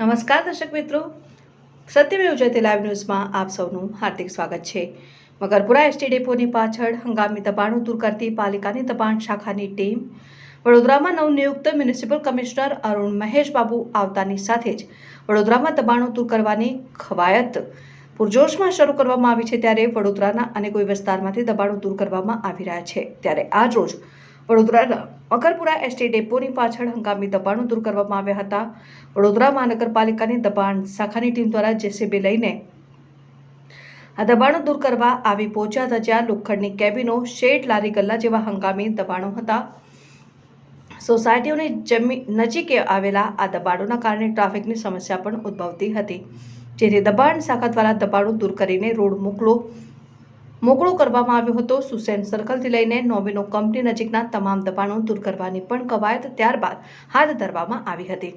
નમસ્કાર દર્શક મિત્રો. સત્યમેવ જયતે લાઈવ ન્યૂઝમાં આપ સૌનું હાર્દિક સ્વાગત છે. મગરપુરા એસટી ડેપોની પાછળ હંગામી દબાણો દૂર કરતી પાલિકાની દબાણ શાખાની ટીમ વડોદરામાં નવનિયુક્ત મ્યુનિસિપલ કમિશનર અરુણ મહેશ બાબુ આવતાની સાથે જ વડોદરામાં દબાણો દૂર કરવાની ખવાયત પૂરજોશમાં શરૂ કરવામાં આવી છે ત્યારે વડોદરાના અનેક વિસ્તારમાંથી દબાણો દૂર કરવામાં આવી રહ્યા છે. ત્યારે આજ રોજ વડોદરાના મકરપુરા એસટી ડેપોની પાછળ હંગામી દબાણો દૂર કરવામાં આવ્યા હતા. વડોદરા મહાનગરપાલિકાની દબાણ શાખાની ટીમ દ્વારા જેસીબી લઈને આ દબાણો દૂર કરવા આવી પહોંચ્યા હતા લોખંડની કેબિનો, શેડ, લારી ગલ્લા જેવા હંગામી દબાણો હતા. સોસાયટીઓની જમીન નજીકે આવેલા આ દબાણોના કારણે ટ્રાફિકની સમસ્યા પણ ઉદ્ભવતી હતી. જેથી દબાણ શાખા દ્વારા દબાણો દૂર કરીને રોડ મોકલો. મોકળો કરવામાં આવ્યો હતો. સુસેન સર્કલથી લઈને નોમિનો કંપની નજીકના તમામ દબાણો દૂર કરવાની પણ કવાયત ત્યારબાદ હાથ ધરવામાં આવી હતી.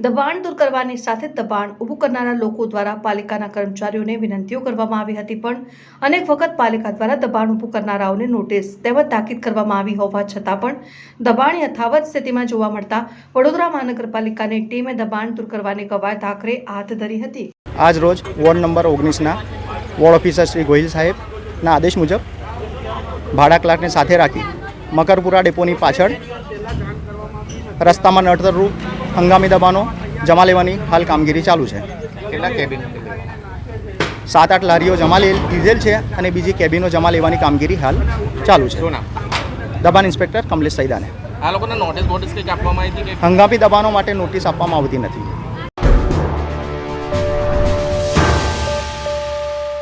દબાણ દૂર કરવાની સાથે દબાણ ઊભું કરનારા લોકો દ્વારા પાલિકાના કર્મચારીઓને વિનંતીઓ કરવામાં આવી હતી પણ અનેક વખત પાલિકા દ્વારા દબાણ ઊભું કરનારાઓને નોટિસ તેમજ તાકીદ કરવામાં આવી હોવા છતાં પણ દબાણ યથાવત સ્થિતિમાં જોવા મળતા વડોદરા મહાનગરપાલિકાની ટીમે દબાણ દૂર કરવાની કવાયત આખરે હાથ ધરી હતી. આજ રોજ વોર્ડ નંબર ઓગણીસના વોર્ડ ઓફિસર શ્રી ગોહિલ સાહેબના આદેશ મુજબ ભાડા ક્લાર્કને સાથે રાખી મકરપુરા ડેપોની પાછળ રસ્તામાં નડતરરૂપ હંગામી દબાણો જમા લેવાની હાલ કામગીરી ચાલુ છે. કેટલા કેબિન સાત આઠ લારીઓ જમા લીધેલ છે અને બીજી કેબિનો જમા લેવાની કામગીરી હાલ ચાલુ છે. દબાણ ઇન્સ્પેક્ટર કમલેશ સૈદાને. આ લોકોને નોટિસ બોટિસ કંઈક આપવામાં આવી હતી હંગામી દબાણો માટે નોટિસ આપવામાં આવતી નથી.